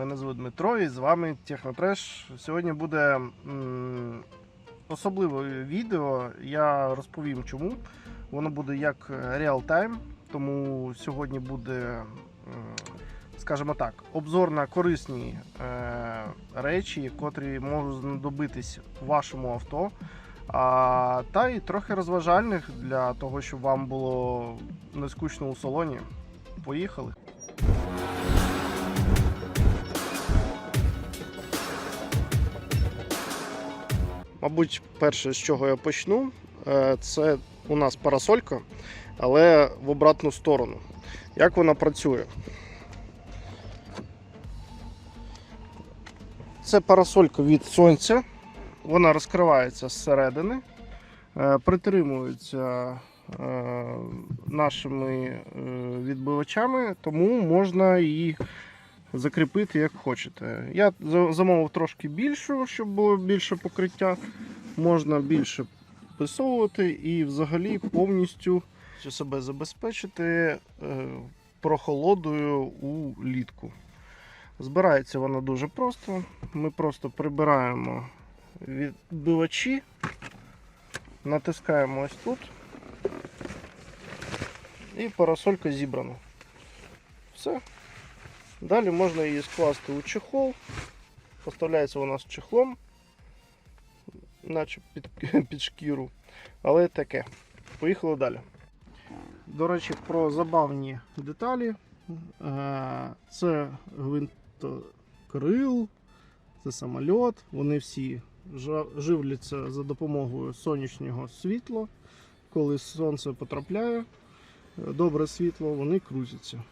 Мене звуть Дмитро і з вами Технотреш. Сьогодні буде особливе відео. Я розповім чому. Воно буде як реал-тайм, тому сьогодні буде, скажімо так, обзор на корисні е, речі, котрі можуть знадобитись вашому авто. А, та і трохи розважальних для того, щоб вам було не скучно у салоні. Поїхали. Мабуть, перше, з чого я почну, е, це у нас парасолька, але в обратну сторону. Як вона працює? Це парасолька від сонця. Вона розкривається зсередини, е, притримується е, нашими відбивачами, тому можна її закріпити як хочете. Я замовив трошки більшу, щоб було більше покриття. Можна більше висовувати і взагалі повністю себе забезпечити е, прохолодою у літку. Збирається вона дуже просто. Ми просто прибираємо відбивачі, натискаємо ось тут. І парасолька зібрана. Все. Далі можна її скласти у чехол. Поставляється вона з чехлом, наче під, під шкіру. Але таке. Поїхали далі. До речі, про забавні деталі. Е, Це гвинтокрил, це самольот. Вони всі живляться за допомогою сонячного світла. Коли сонце потрапляє, е, добре світло, вони крутяться.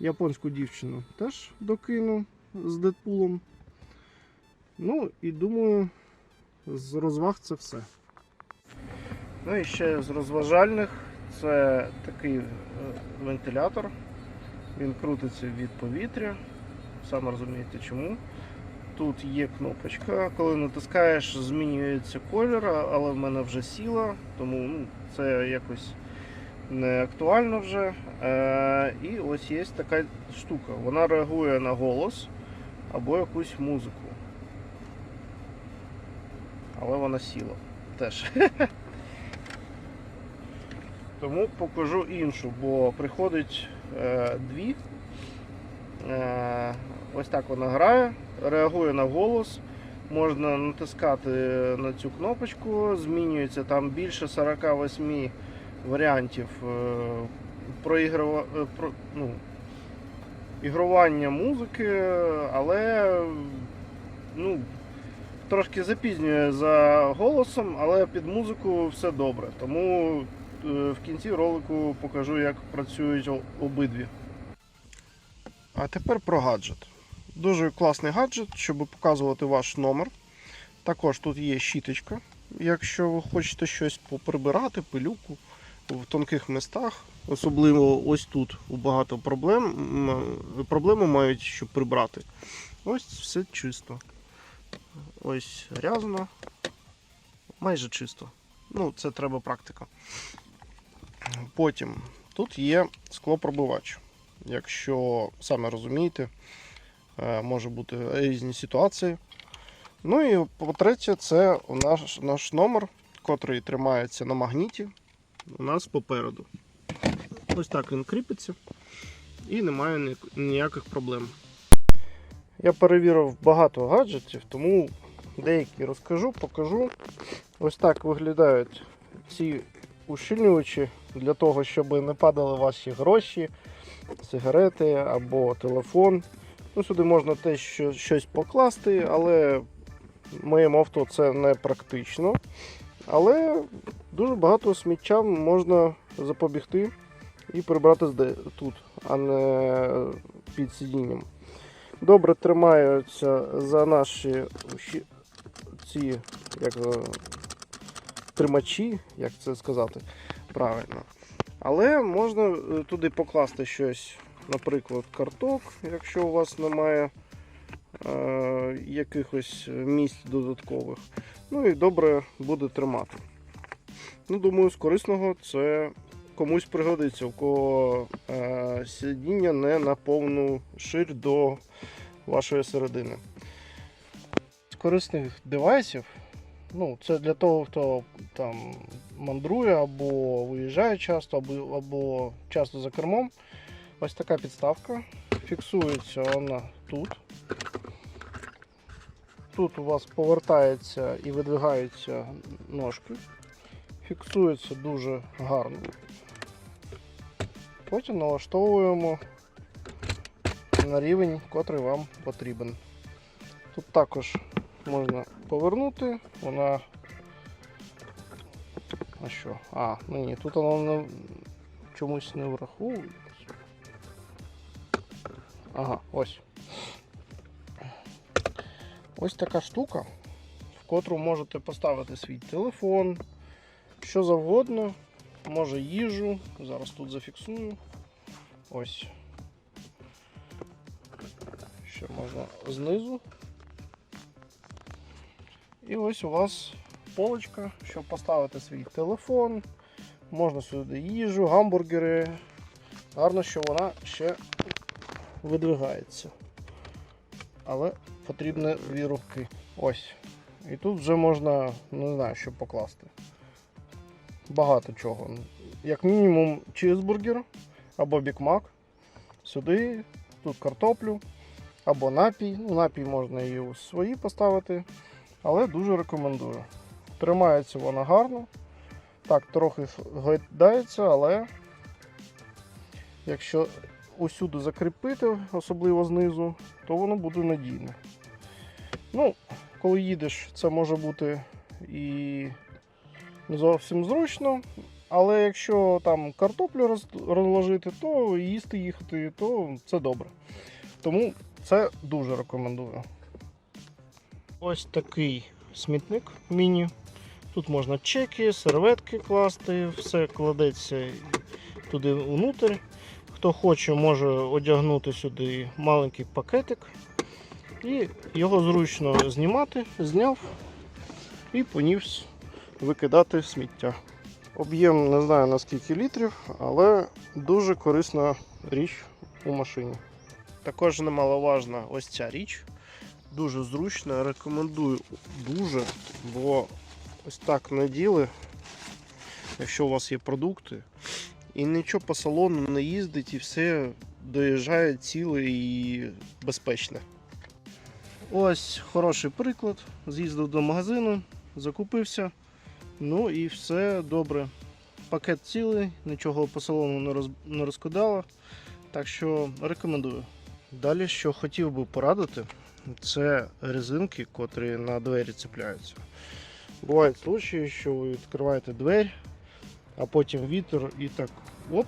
Японську дівчину теж докину з Дедпулом. Ну і думаю, з розваг це все. Ну і ще з розважальних це такий е, вентилятор. Він крутиться від повітря. Саме розумієте чому. Тут є кнопочка, коли натискаєш, змінюється колір, але в мене вже сіла, тому ну, це якось не актуально вже. Е, і ось є така штука. Вона реагує на голос або якусь музику. Але вона сіла теж. Тому покажу іншу, бо приходить е, дві. Е, ось так вона грає, реагує на голос. Можна натискати на цю кнопочку, змінюється там більше 48 варіантів е, проігрова... е, про... ну, ігрування музики, але ну, трошки запізнює за голосом, але під музику все добре. Тому е, в кінці ролику покажу, як працюють обидві. А тепер про гаджет. Дуже класний гаджет, щоб показувати ваш номер. Також тут є щіточка, якщо ви хочете щось поприбирати, пилюку в тонких містах. Особливо ось тут у багато проблем. Проблеми мають, щоб прибрати. Ось все чисто. Ось грязно. Майже чисто. Ну, це треба практика. Потім тут є склопробивач. Якщо самі розумієте, е, може бути різні ситуації. Ну і по-третє, це наш, наш номер, котрий тримається на магніті у нас попереду. Ось так він кріпиться і немає ніяких проблем. Я перевірив багато гаджетів, тому деякі розкажу, покажу. Ось так виглядають ці ущільнювачі для того, щоб не падали ваші гроші, сигарети або телефон. Ну, сюди можна теж що- щось покласти, але в моєму авто це не практично. Але дуже багато сміття можна запобігти і прибрати тут, а не під сидінням. Добре тримаються за наші ці як, тримачі, як це сказати правильно. Але можна е, туди покласти щось, наприклад, карток, якщо у вас немає якихось місць додаткових. Ну і добре буде тримати. Ну, думаю, з корисного це комусь пригодиться, у кого е, сидіння не на повну ширь до вашої середини. З корисних девайсів, ну, це для того, хто там мандрує або виїжджає часто, або, або часто за кермом. Ось така підставка. Фіксується вона тут. Тут у вас повертається і видвигаються ножки. Фіксується дуже гарно. Потім налаштовуємо на рівень, котрий вам потрібен. Тут також можна повернути, вона. А що? А, ну ні, тут вона не... чомусь не враховується. Ага, ось. Ось така штука, в котру можете поставити свій телефон, що завгодно, може їжу. Зараз тут зафіксую. Ось. Ще можна знизу. І ось у вас полочка, щоб поставити свій телефон. Можна сюди їжу, гамбургери. Гарно, що вона ще видвигається. Але потрібні дві. Ось. І тут вже можна, не знаю, що покласти. Багато чого. Як мінімум чизбургер або бікмак. Сюди, тут картоплю або напій. Ну, напій можна і свої поставити, але дуже рекомендую. Тримається вона гарно. Так, трохи гойдається, але якщо усюди закріпити, особливо знизу, то воно буде надійне. Ну, коли їдеш, це може бути і зовсім зручно. Але якщо там картоплю розложити, то їсти їхати, то це добре. Тому це дуже рекомендую. Ось такий смітник міні. Тут можна чеки, серветки класти, все кладеться туди внутрь. Хто хоче, може одягнути сюди маленький пакетик. І його зручно знімати, зняв і поніс викидати сміття. Об'єм не знаю на скільки літрів, але дуже корисна річ у машині. Також немаловажна ось ця річ. Дуже зручна, рекомендую дуже, бо ось так наділи, якщо у вас є продукти, і нічого по салону не їздить, і все доїжджає ціле і безпечне. Ось хороший приклад. З'їздив до магазину, закупився. Ну і все добре. Пакет цілий, нічого по салону не, роз... не розкидало. Так що рекомендую. Далі, що хотів би порадити, це резинки, котрі на двері цепляються. Бувають случаї, що ви відкриваєте двері, а потім вітер і так оп,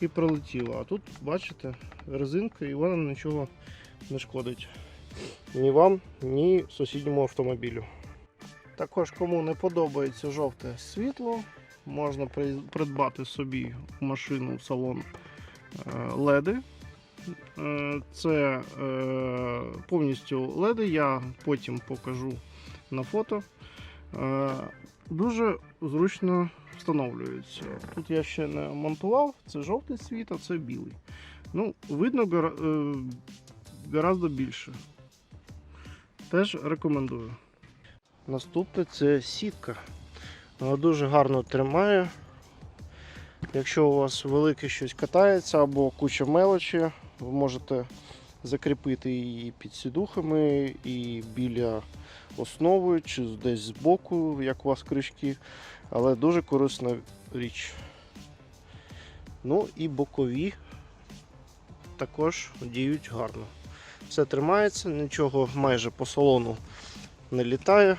і прилетіло. А тут, бачите, резинка і вона нічого не шкодить. Ні вам, ні сусідньому автомобілю. Також, кому не подобається жовте світло, можна придбати собі машину в салон е, леди. Е, Це е, повністю леди, я потім покажу на фото. Е, Дуже зручно встановлюються. Тут я ще не монтував, це жовтий світ, а це білий. Ну, видно е, гораздо більше. Теж рекомендую. Наступне це сітка. Вона дуже гарно тримає. Якщо у вас велике щось катається або куча мелочі, ви можете закріпити її під сідухами і біля основи, чи десь збоку, як у вас кришки. Але дуже корисна річ. Ну і бокові також діють гарно. Все тримається, нічого майже по салону не літає.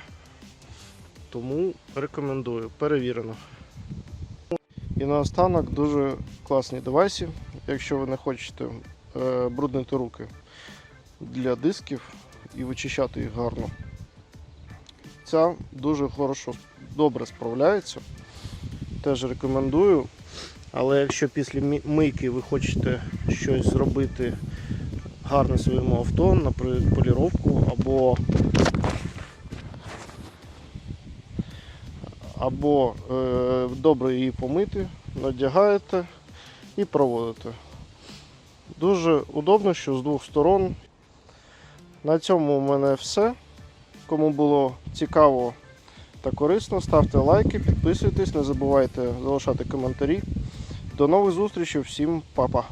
Тому рекомендую, перевірено. І наостанок дуже класні девайси, якщо ви не хочете е, бруднити руки для дисків і вичищати їх гарно. Ця дуже хорошо, добре справляється. Теж рекомендую. Але якщо після мийки ви хочете щось зробити гарне своєму авто, наприклад, поліровку або або е, добре її помити, надягаєте і проводите. Дуже удобно, що з двох сторон. На цьому у мене все. Кому було цікаво та корисно, ставте лайки, підписуйтесь, не забувайте залишати коментарі. До нових зустрічей, всім па-па!